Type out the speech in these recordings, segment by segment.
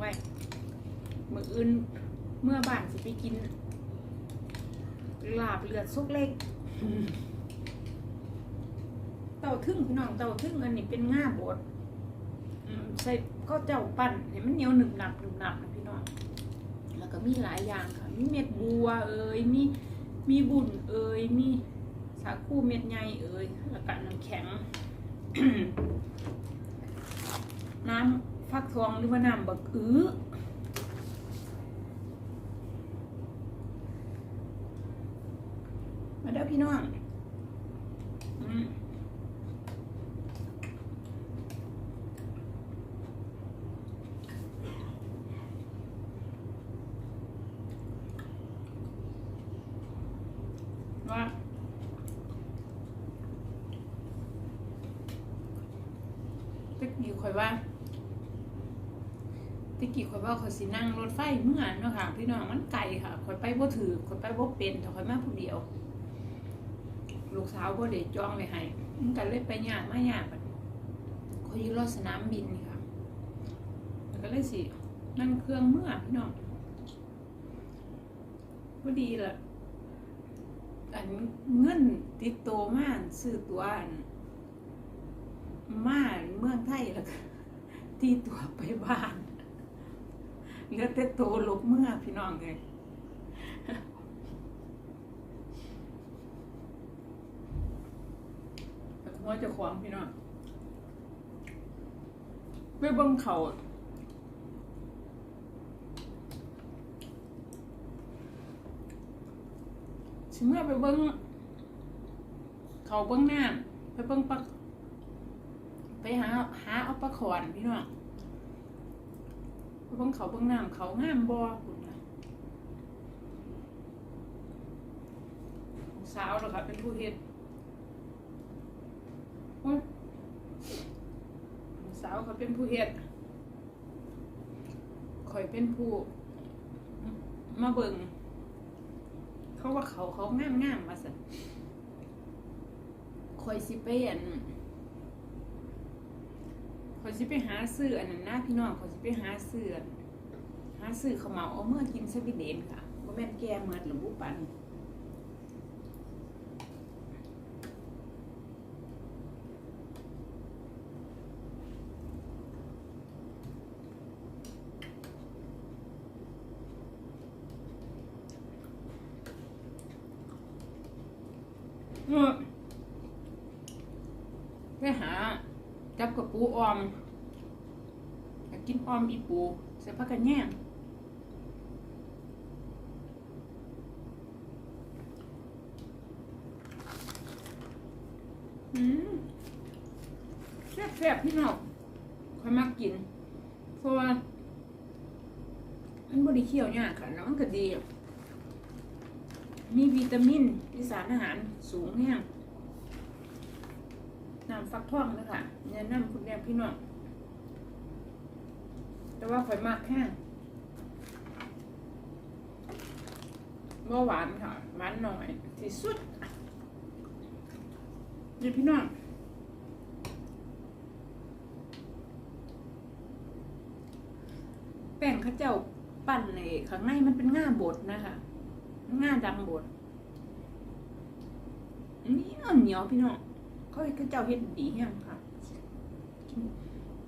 ไว้มืออื่นเมื่อบ้านสิไปกินลาบเลือดซุกเล็ก เต้าทึ่งพี่น้องเต้าทึ่งอันนี้เป็นง่าบดใส่ก็เจ้าปั้นเห็นมันเหนียวหนึบหนับหนึบหนับนะพี่น้องแล้วก็มีหลายอย่างค่ะ มีเม็ดบัวเอ่ยมีมีบุญเอ่ยมีสาคูเม็ดใหญ่เอ่ยแล้วก็น้ำแข็ง น้ำ ฟักทองหรือว่าน้ำบักอื้อมาเด้อพี่น้องอืมว่าตะกี้ข่อยว่า ตะกี้ข่อยว่าข่อยสินั่งรถไฟเมื่อนเนาะค่ะ พี่น้องมันไกลค่ะข่อยไปบ่ถือข่อยไปบ่เป็นแต่ข่อยมาผู้เดียว ลูกสาวบ่ได้จองไว้ให้มันก็เลยไปยากมายากข่อยอยู่รถสนามบินค่ะแล้วก็เลยสินั่งเครื่องเมื่อพี่น้องพอดีล่ะอันเงินติดโตมากซื้อตัวอันมาเมืองไทยแล้วก็ที่ตัวไปบ้าน เหลือแต่โตวลบเมื่อพี่น้องเลยแต่ขโมยเจะขวางพี่น้องไปเบิ่งเขาสิเมื่อไปเบิ่งเขาเบิ่งหน้ำไปเบิ่งปลาไปหาหาเอาปลาขอนพี่น้อง เบิ่งเขาเบิ่งน้ำเขางามบ่คุณนะสาวเหรอคะเป็นผู้เฮ็ดสาวเขาเป็นผู้เฮ็ดข่อยเป็นผู้ มาเบิ่งเขาว่าเขาเขางามงามมาสิคอยสิไปอัน คอยสิไปหาซื้ออันนั้นนะพี่น้องคอยสิไปหาซื้อหาซื้อขาวเหมาเอาเมื่อกินสวีเดนค่ะบ่แม่นแก่เมื่อหรือบุปันเออไปหา จับกับปูออมอยากกินออมอีปูใส่ผักกันแย่งอืมแซ่บๆพี่น้องค่อยมักกินเพราะว่ามันบริเคี่ยวยากค่ะแล้วมันก็ดี มีวิตามินมีสารอาหารสูงแห้ง น้ำฟักทองเลยค่ะแนะนำคุณแม่พี่น้องแต่ว่าข่อยมากแค่เมื่อหวานค่ะหวานหน่อยที่สุดนี่พี่น้องแป้งข้าวเจ้าปั้นเลยข้างในมันเป็นง่าบดนะคะง่าดำบดนี่เหนียวพี่น้อง เขาให้ข้าเจ้าเฮ็ดดีแฮงค่ะ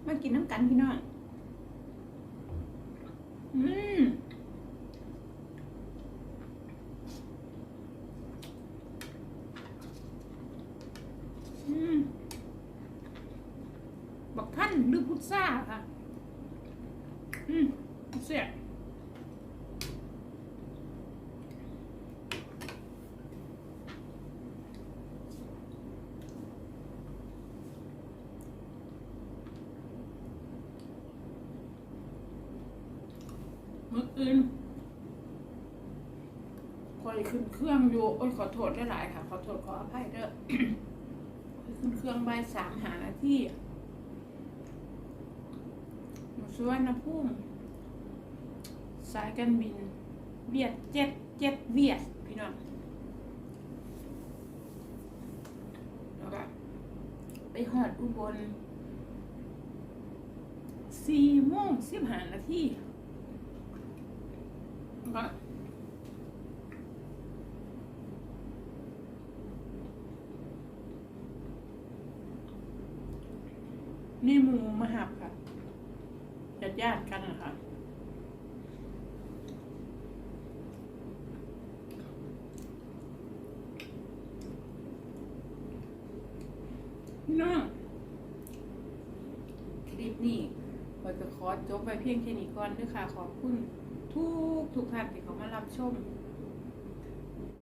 มากินน้ำกันพี่น้องอืมอืมบักท่านหรือพุทซ่าค่ะ อืมเสีย มื่ อื่นคอยขึ้นเครื่องอยู่โอ้ยขอโทษได้หลายค่ะ ขอโทษขออภัยเด้อคอยขึ้นเครื่องบ่ายสามหานาที่อยู่สุวรรณภูมิสายการบิน เวียดเจ็ดเจ็ดเวียดพี่น้องแล้วก็ไปหอดอุบลสี่โมงสิบห้านาที ก็นี่หมูมาหับค่ะญาติญาติกันนะคะพี่น้องคลิปนี้เราจะขอจบไปเพียงแค่นี้ก่อนด้วยค่ะ ขอบคุณ ทุกทุกท่านที่เขามารับชม